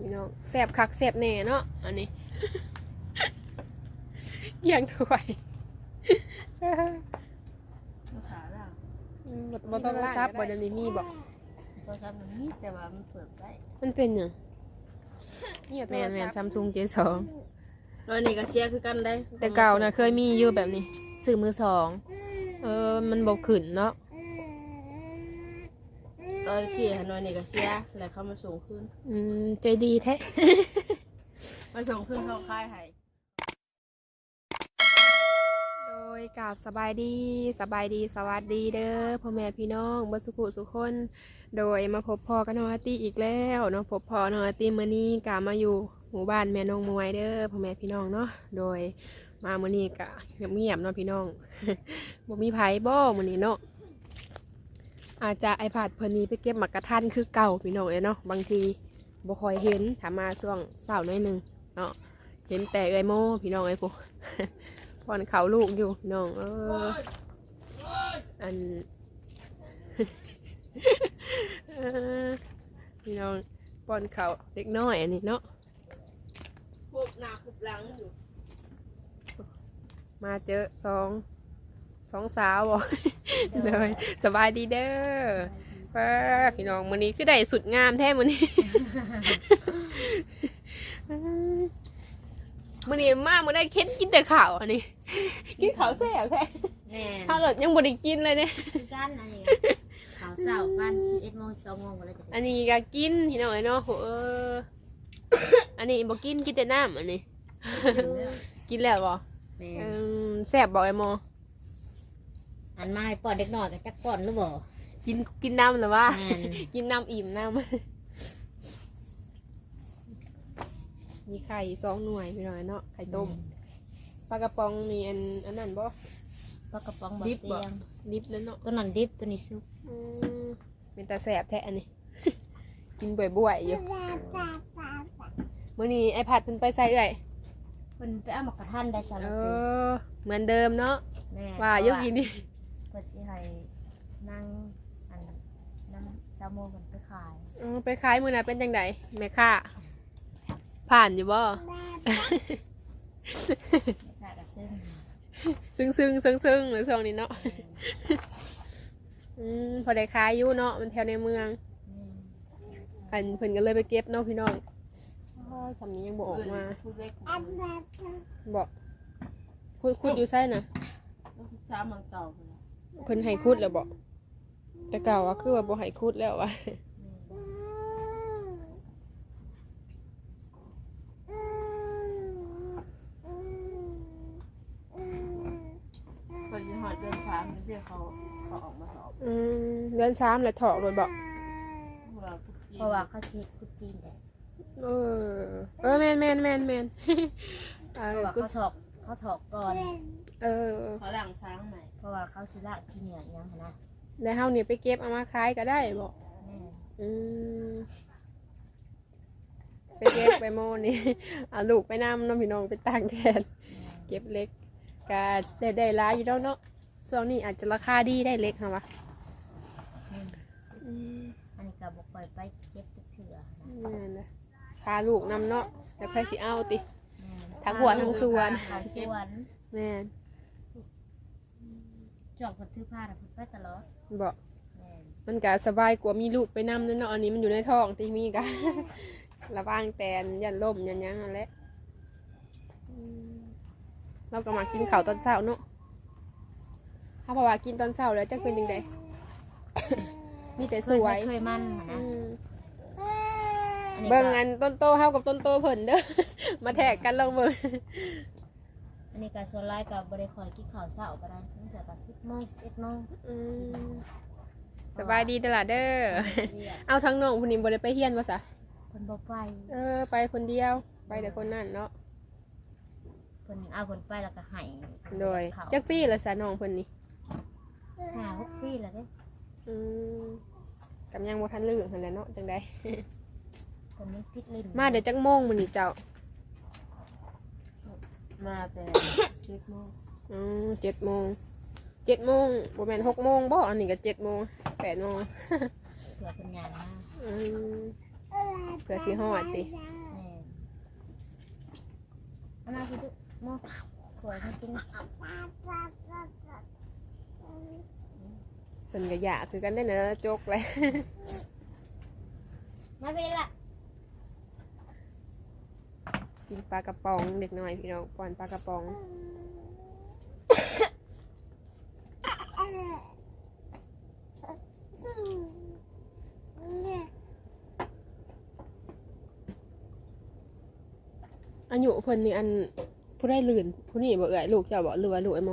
พี่น้องแซ่บคักแซ่บแน่เนาะอันนี้เกี่ยงถ้วยขาล่างอืมบ่บ่ต้องซับบ่เดี๋ยวนี้มีบ่โทรศัพท์มันมีแต่ว่ามันเปิดได้มันเป็นหยังแม่นแม่น Samsung J2 แล้วนี่ก็เชียร์คือกันได้แต่เก่านะเคยมีอยู่แบบนี้ ซื้อมือสอง เออมันบ่ขึ้นเนาะ ตอนที่ฮานอยนี่ก็เชียร์แล้วเขามาส่งคืนอืมใจดีแท้ มาส่งคืนเข้าค่ายให้โดยกราบสบายดีสบายดีสวัสดีเด้อพ่อแม่พี่น้องเบดสุขุสุขคน โดยมาพบพ่อกับน้องอาร์ตี้อีกแล้วเนาะพบพ่อน้องอาร์ตี้มื้อนี้กามาอยู่หมู่บ้านแม่น้องมวยเด้อพ่อแม่พี่น้องเนาะโดยมามื้อนี้กะเงียบๆเนาะพี่น้อง บ่มีไผบ่มื้อนี้เนาะ อาจจะไอพาดเพิ่นนี้ไปเก็บหมักกระทันคือเก่าพี่น้องเอ้ยเนาะบางทีบ่ค่อยเห็นถ้ามาช่วงเช้าหน่อยหนึงเนาะเห็นแต่เอ้ยโมพี่น้องเอ้ยพวกป้อนเขาวลูกอยู่พี่น้องเอออันเออพี่น้องป้อนเขาวเล็กน้อยอันนี้เนาะคุบหน้าคุบหลังอยู่มาเจอสองสองสาวบ่ เลยสบายดีเด้อป้าพี่น้องมื้อนี้คือได้สุดงามแท้มื้อนี้ มื้อนี้มามื้อได้เค็ดกินแต่ข้าวอันนี้กินข้าวแซ่บแท้แม่ข้าวหลดยังบ่ได้กินเลยเนี่ยคือกันอันนี้ข่าวเศร้าบ้านสิบเอ็ดโมงสองโมงก็เลยจะอันนี้ก็กินพี่น้องไอ้เนาะโหเอออันนี้บ่กินกินแต่น้ำอันนี้ กินแล้วบ่แม่เออแซ่บบ่ไอ้โม อันมาให้ป้อนเด็กน้อยกับจักป้อนหรือบ่ กินกินน้ำหรือว่าแม่นกินน้ำอิ่มน้ำมีไข่สองหน่วยพี่น้องไอ้เนาะไข่ต้มปลากระป๋องมีอันอันนั้นบ่ ปลากระป๋องบะดิบบ่เตียงดิบแล้วเนาะตัวนั้นดิบตัวนี้ซุปอืมเป็นตาแซ่บแท้อันนี้ กินบ่อยๆอยู่มื้อนี้ไอ้ผัดเพิ่นไปใส่เอ่ยเพิ่นไปเอามากระทันได้สารเอพัดอเหมือนเดิมเนาะแม่ว่าอยุกินนี่ เพิ่นสิให้นั่งอันนั้นเจ้าโมงเพิ่นไปขายเออไปขายมือน่ะเป็นจังไดแม่ค่าผ่านอยู่บ่ แม่ขายกระซึ่งซึ้งซึ้งซึ้งซึ้งในช่วงนี้เนาะ อืมพอได้ขายอยู่เนาะมันแถวในเมืองอันเพิ่นก็เลยไปเก็บเนาะพี่น้องอ้าวสำนี้ยังบ่ออกมาคุบเล็กบอกคุดคุดอยู่ใช่น่ะคุบซ้ำมันเก่าไปแล้ว เพิ่นให้คุดแล้วบอกแต่เก่าว่าคือว่าบ่ให้คุดแล้วว่ะเปิดยี่ห้อเดินช้างเรียกเขาเขาออกมาสอบอืมเดือนสามแล้วถอกเลยบอกพวกเราคุกกี้เพราะว่าเขาสิคุดจีนแต่เออ เออแมนแมนแมนแมนเอเพอราะว่ากูเขาถอกเขาถอกก่อนเออ เขาหลังช้างใหม่ เพราะว่าเขาสิละกินเหนือยังหั้นนะแล้วเฮานี่ไปเก็บเอามาขายก็ได้บอกแม่อืมไปเก็บไปโมนี่ เอาลูกไปนำเน้องพี่น้องไปตากแดด เก็บเล็กก็ได้ได้ร้ายอยู่แล้วเนาะช่วงนี้อาจจะราคาดีได้เล็กค่ะวะอืมอันนี้ก็บอกปล่อยไปเก็บทุกเถื่อนะนั่นนะพาลูกนำเนาะแต่ใครสิเอาติ แม่นทั้งหัวทั้งส่วน ทั้งสวน แม่น จอกคนถือผ้าน่ะเพิ่นไปตลอดบอกแม่นมันก็สบายกว่ามีลูกไปนำนั่นเนาะอันนี้มันอยู่ในท้องที่มีกัน ระวังแตนยันล่มยันหยังนั่นแหละอืมเราก็มากินข้าวตอนเช้าเนาะถ้าเพราะว่ากินตอนเช้าแล้วจะเป็นยังไง มีแต่สวยเคยมันหั้นอืนะมอันนี้ก็เบิ่งอันต้นโตเฮากับต้นโตเพิ่นเด้อ มาแทกกันลองเบิ่งอั นนี้ก็ส่วนหลายก็บ่ได้คอยกินข้าวเช้าก็ได้ตั้งแต่ก็10โมง11โมงอืมสบายดีตลาดเด้อเรียกเอาทั้งน้องผู้นี้บ่ได้ไปเฮียนบ่ซะเพิ่นบ่ไปเออ ไปคนเดียว ไปแต่คนนั้นเนาะ เพิ่นเอาเพิ่นไปแล้วก็ให้โดยเขาจักปีละซะน้องเพิ่นนี่ห้าหกปีแล้วเด้อืมกำยังบ่ทันลืมหั่นแหละเนาะจังไดเพิ่นยังติดลิ้นมาเดี๋ยวจักโมงมื้อนี้เจ้า มาแต่เจ็ดโมงอืม7โมง7โมงบ่แม่น6โมงบ่อันนี้ก็7โมง8โมงเผื่อเพิ่นย่างมาอืมผื่อสิฮอดติแม่เอามาคือดุโมขวดให้กินเพิ่นก็อยากคือกันได้เนอะจกเลยมาเป็นละ กินปลากระป๋องเด็กน้อยพี่น้องป้อนปลากระป๋องอายุเพิ่นนี่อันผู้ได้ลื่นผู้นี่บ่เอ่ยลูกเจ้าบ่หรือว่าลูกไอ้โม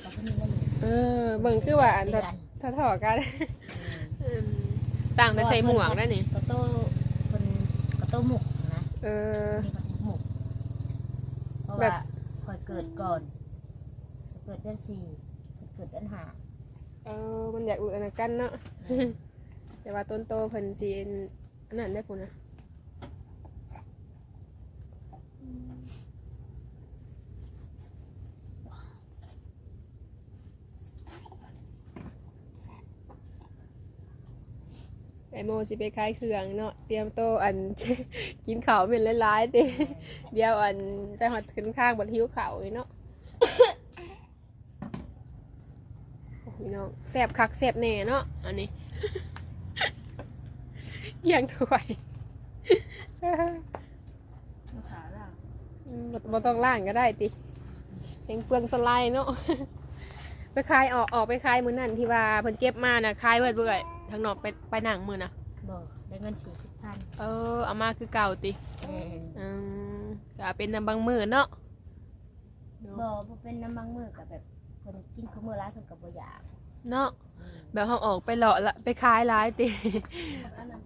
เราก็มีได้อยู่เออเบิ่งคือว่าอันเดือนเท่าๆกันอืมต่างแต่ใส่หมวกได้นี่กระโต้คนกระโต้หมกนะเออ นี่กระโต้หมกเพราะ แบว่าบ คอยเกิดก่อนจะเกิดเดือนสี่เกิดเดือนห้าเออมันอยากอุ่นกันเนาะ แต่ว่าต้นโตเพิ่นสิอันนั้นได้พุ่นนะ ไอโมสิไปขายเครื่องเนาะเตรียมโตอัน กินข้าวเป็นหลายๆติเดี๋ยวอันจะหอดขึ้นข้างบนหิวข้าวอีกเนาะ โอ้พี่น้องแสบคักแสบแหน่เนาะอันนี้เยี่ยงถ้วยขาล่างอืมบ่บ่ต้องล่างก็ได้ติเองเปลืองสไลด์เนาะ ไปขายออกออกไปขายมื้อนั่นที่ว่าเพิ่นเก็บมาน่ะขายเบิดเบื่อย ทางนอกไปไปหนังมื้อน่ะบอกได้เงินสี่สิบพันเออเอามาคือเก่าติเอออืมก็เป็นนำบางมื้อเนาะบอกว่าเป็นน้ำมังมือกับแบบคนกินข้าวมือร้ายคนกับบ่อยากเนาะแบบเฮาออกไปเลาะละไปขายหลายติ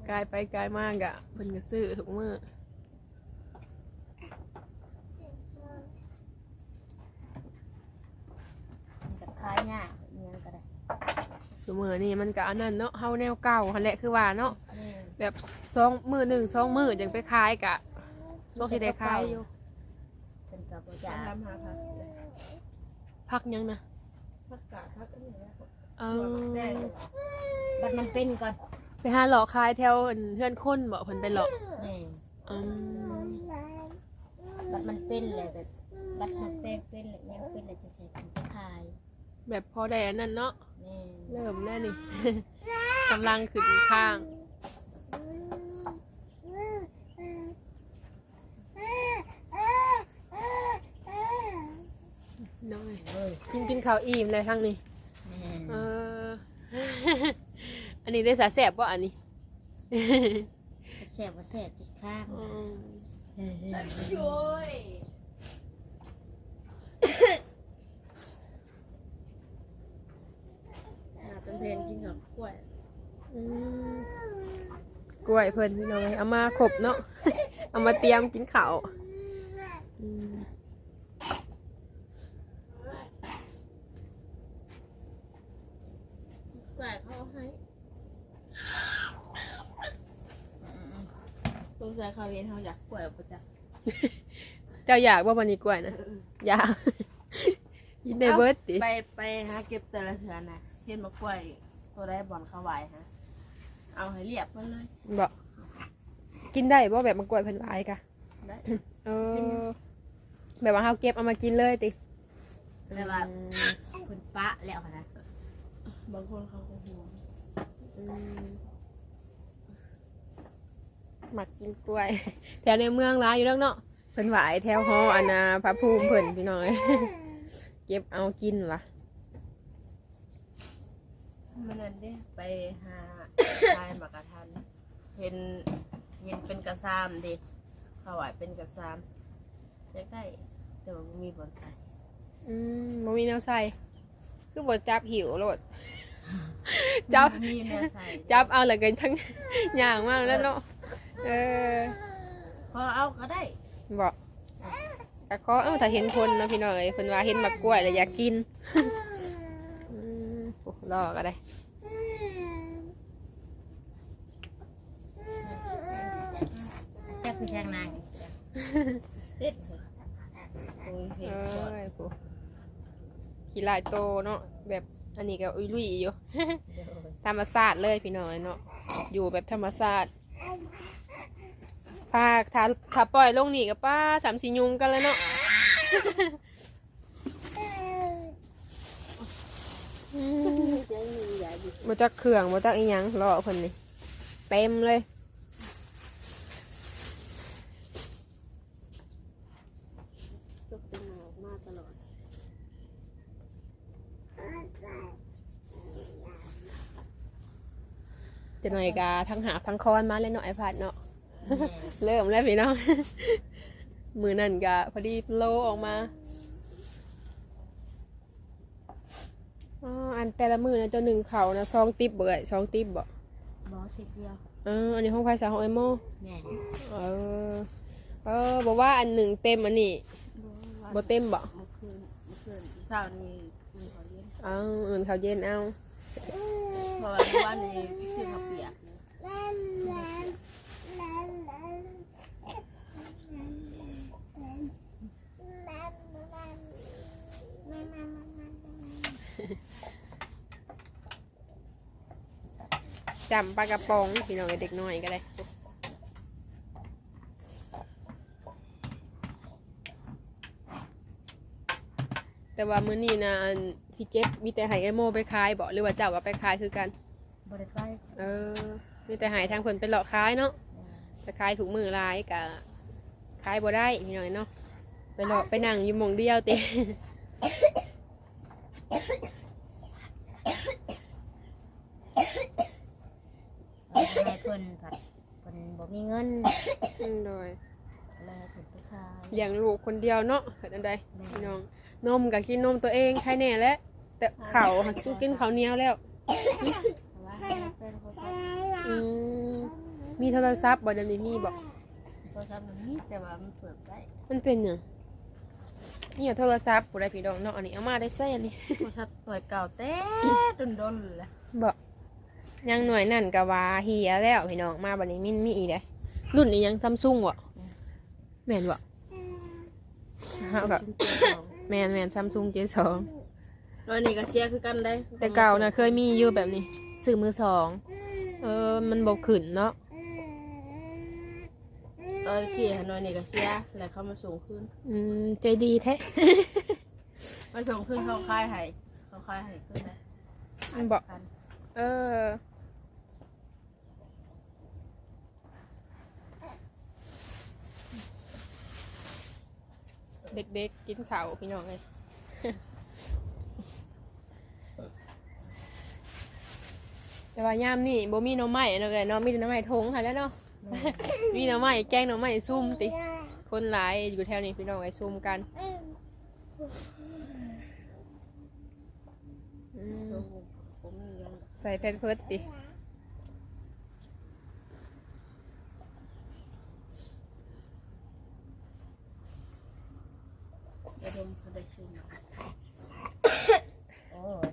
กลายไปกลายมากอะเพิ่นก็ซื้อทุกมื้อ มันกับคล้ายยากเงี้ยก็ได้ ซุมื้อนี้มันก็อันนั้นเนาะเฮาแนวเก่าหั่นแหละคือว่าเนาะเออแบบสองมือหนึ่งสองมือจังไปขายกะต้องสิได้ขายอยู่คนกับบ่อยาตามกลำหาค่ะพักยังนะพักกาดพักอันนี้นะเอแดงอบัดมันเป็นก่อนไปหาหลอกขายแถวอันเพื่อนคนบ่เพิ่นไปหลอกนี่อืมบัดมันเป็นเลยแบบบัดมันแตกเป็นเลยยังเป็นเลยจะใช้ถุงไปขาย แบบพอได้อันนั้นเนาะนี่เริ่มแน่นี่ กำลังขึ้นข้าง น้อยเว้ยกินกินข้าวอิ่มเลยทั้งนี้ นี่เออ อันนี้ได้สาแสบป่ะอันนี้แซ่บบ่แซ่บติดข้างอืมเออเออโอ้ย หาเป็นเพนกินกับก ล้วยกล้วยเพิ่นพี่น้องเอามาขบเนาะ เอามาเตรียมกินข้าวอืมแกวเขาให้สงสัยเขาเห็นเขาอยากกล้วยประจักเจ้าอยากว่าวันนี้กล้วยนะอยากกินได้เบิร์ดติ ไปไปหาเก็บแต่ละเถื่อนะเห็นมากล้วย ตัวได้บอลเขาไหวฮะ เอาให้เรียบมันเลยบอกกินได้บ่แบบมากล้วยเพิ่นวายกะได้ เออแบบว่าเฮาเก็บเอามากินเลยติแบบว่า คุณปะแล้วค่ะนะบางคนเขาก็ห่วงอืมหมักกินกล้วย แถวในเมืองร้ายอยู่แล้วเนาะเพิ่นหวายแถวหออันนาพระภูมิเพิ่นพี่น้อย เก็บเอากินวะ มันนั่นเด้ไปหาชายหมากระทันเห็นเห็นเป็นกระซามเด็เขาไหวเป็นกระซามใกล้ๆแต่ว่าบ่มีบอนใส่อืมบ่มีแนวใส่คือบ่จับหิวโลด จับ บ่มีแนวใส่จับเอาแล้วกันทั้ง อย่างมากแล้วเนาะเออพอเอาก็ได้บอกกะขอเอ้าถ้าเห็นคนเนาะพี่น้องเอ้ยเพิ่นว่าเห็นมะกล้วยแล้วอยากกินอืมโอ้ รอก็ได้จักพี่ช่างนางเด็ดโอ้ยเห็เอนก่อน้ยโหขี้ลายโตเนาะแบบอันนี้ก็อุ้ยลุยอยู่ธรรมศาสตร์เลยพี่น้อยเนาะอยู่แบบธรรมศาสตร์พาถ้าถ้าปล่อยลงนี่กับป้าสามสี่ยุงกันเลยเนาะอืม เสียงมีใหญ่ดิ บ่จักเครื่องบ่จักอีหยังรอเพิ่นนี่เต็มเลยตกเป็นหมอกมาตลอดจะหน่อยกาทั้งหาบทั้งคอนมาเลยเนาะไอพัดเนาะแม่เริ่มแล้วพี่น้อง มือนั่นกะพอดีโลออกมา อ๋ออันแต่ละมือนะเจ้าหนึ่งเขานะซองติบเบื่อซองติบบ่บอสสิเดียวเอออันนี้ห้องไฟสาวของไอโมแม่เออเออบอกว่าอันหนึ่งเต็มอันนี้บ่เต็มบ่เมื่อคืนเมื่อคืนพี่สาวนี่มีเขาเลี้ยงเอาอื่นเขาเย็นเอาเพราะว่าเมื่อวันนี้พี่ซื้อข้าวเปียก จำปลากระป๋องพี่น้องเด็กน้อยก็ได้แต่ว่ามื้อนี้นะอันสิเก็บมีแต่ให้ไอโมไปขายบ่หรือว่าเจ้าก็ไปขายคือกันบริไปเออ มีแต่ใหายทางเพิ่นไปหลอกขายเนาะแต่ขายถูกมือหลายกะขายบ่ได้พี่น้อยเนาะไปหลอกไปนั่งอยู่หมองเดียวติ เอาไปให้เพิ่นผัดเพิ่นบ่มีเงินอืมโดยเลยให้เพิ่นไปขายเลี้ยงลูกคนเดียวเนาะเฮ็ดจังไดพี่น้อง นมก็กินนมตัวเองใครแน่แหละแต่ข้าวหักกินข้าวเหนียวแล้วแต่ว่าให้เพิ่นเขาไปอืมมีโทรศัพท์บ่เดี๋ยวนี้มีบ่โทรศัพท์มันมีแต่ว่ามันเปิดได้มันเป็นหยัง มีโทรศัพท์บ่ได้พี่น้องเนาะอันนี้เอามาได้ใส่อันนี้ โทรศัพท์ตัวเก่าแต่ดนๆเลยบ่ยังหน่วยนั่นก็ว่าเฮียแล้วพี่น้องมาบัดนี้มินมีอีกเด้รุ่นนี้ยังซัมซุงบ่แม่นบ่เฮาก็ชุดเจ้าของแม่นแม่นซัมซุง J2 แล้วนี่ก็เชียร์คือกันได้แต่เก่านะเคยมีอยู่แบบนี้ซื้อมือสอง เออมันบ่ขึ้นเนาะ ตอนกี่ฮานอยนี่ก็เชียร์แล้วเขามาส่งคืนอืมใจดีแท้ มาส่งคืนเขาคายให้เขาคายให้คืนนะมันบอกพันเออ เด็กๆกินข้าวพี่น้องเลย แต่ว่ายามนี่บ่มีหน่อไม้เนาะเลยเนาะมีแต่หน่อไม้ทงค่ะแหล้วเนาะ มีหน่อไม้แกงหน่อไม้ซุ่มติ คนหลายอยู่แถวนี้พี่น้องไอ้ซุ่มกันอืมใส่แพนเพิร์ดติ ระดมเขาได้ชื่อมา โอ้ย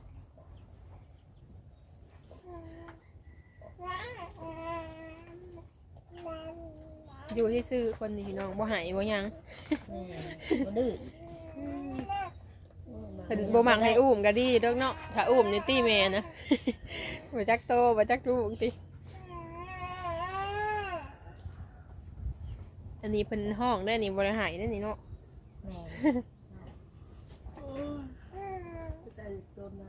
อยู่ที่ซื้อ คนนี่พี่น้องบ่หายบ่หยังแม่บ่ดื้อเพิ่นบ่มักให้อุ้มก็ดีดอกเนาะถ้าอุ้มนี่ตีแม่นะบ่จักโตบ่จักลูกติอันนี้เพิ่นห้องได้นี่บ่ได้หายได้นี่เนาะแม่แต่โดนน้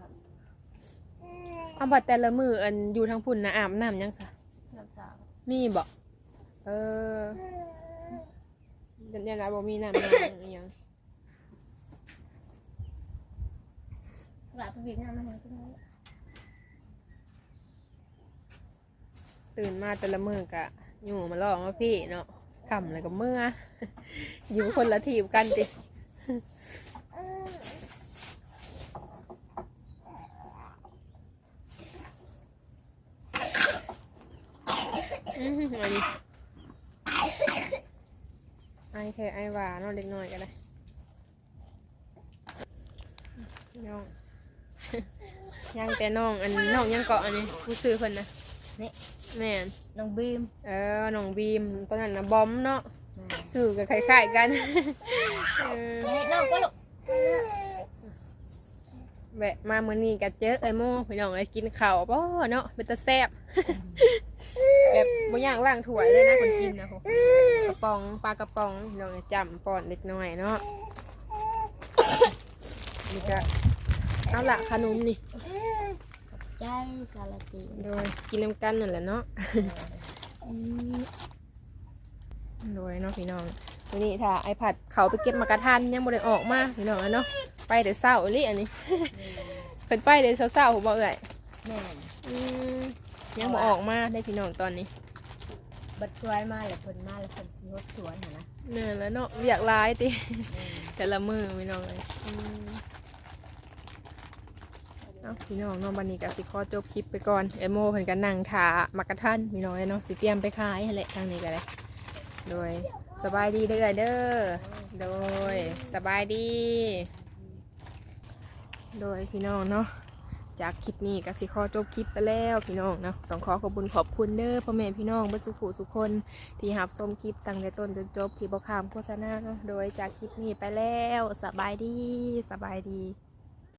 เอาบัดแต่ละมื้ออันอยู่ทางพุ่นน่ะอาบน้ำยังซะำน้ำสาวมีบ่เออ ยันยันว่าบ่มีน้ำน้ำอีหยังหลานไปวิ่งน้ำมาให้ก็ได้ตื่นมาแต่ละมื้อก็อยู่มาลองว่าพี่เนาะค่ำแล้วก็เมื่อ อยู่คนละทีบกันติอืมอันนี้ ไอแค่ไอหวานเนาะเล็กน้อยก็ได้น้องยังแต่น้องอันน้องยังเกาะอันนี้ผู้ซื้อเพิ่นนะนี่แม่นน้องบีมเออน้องบีมตอนนั้นนะบอมเนาะแม่ซื้อกับคล้ายๆกันเออนี่น้องก็ลูกแวะมามื้อนี้ก็เจอไอ้โมพี่น้องไอ้กินข้าวบ่เนาะเป็นตาแซ่บแบบบ่ย่างล่างถ้วยเลยนะคนกินนะพวกกระป๋องปลากระป๋องพี่น้องจำป้อนเล็กน้อยเนาะนี่ก็เอาละขนมนี่ใจสารติโดยกินน้ำกันนั่นแหละเนาะโดยเนาะพี่น้องทีนี้ถ้าไอผัดเขาไปเก็บมากระทันยังบ่ได้ออกมาพี่น้องอะเนาะไปแต่เศร้าอีหลิอันนี้เพิ่นไปแต่เศร้าๆผมบอกเอ่ยแม่นอืมยังบ่ออกมาได้พี่น้องตอนนี้ บัดช่วยมาแล้วเพิ่นมาแล้วเพิ่นสิฮดสวนหั่นนะเนี่ยแล้วเนาะเรียกร้ายติ แต่ละมือพี่น้องเลยอืมเอาพี่น้องเนาะวันนี้ก็สิขอจบคลิปไปก่อนเอโมเพิ่นก็นั่งถามักกะทันพี่น้องเอ้ยเนาะสิเตรียมไปขายหั่นแหละทางนี้ก็เลยโดยสบายดีเด้อเด้อโดยสบายดี โดยพี่น้องเนาะ จากคลิปนี้ก็สิขอจบคลิปไปแล้วพี่น้องเนาะต้องขอขอบคุณขอบคุณเด้อพ่อแม่พี่น้องเบ่สุขสุคนที่หับชมคลิปตั้งแต่ต้นจนจบที่บอคามโฆษณาเนาะโดยจากคลิปนี้ไปแล้วสบายดีสบายดี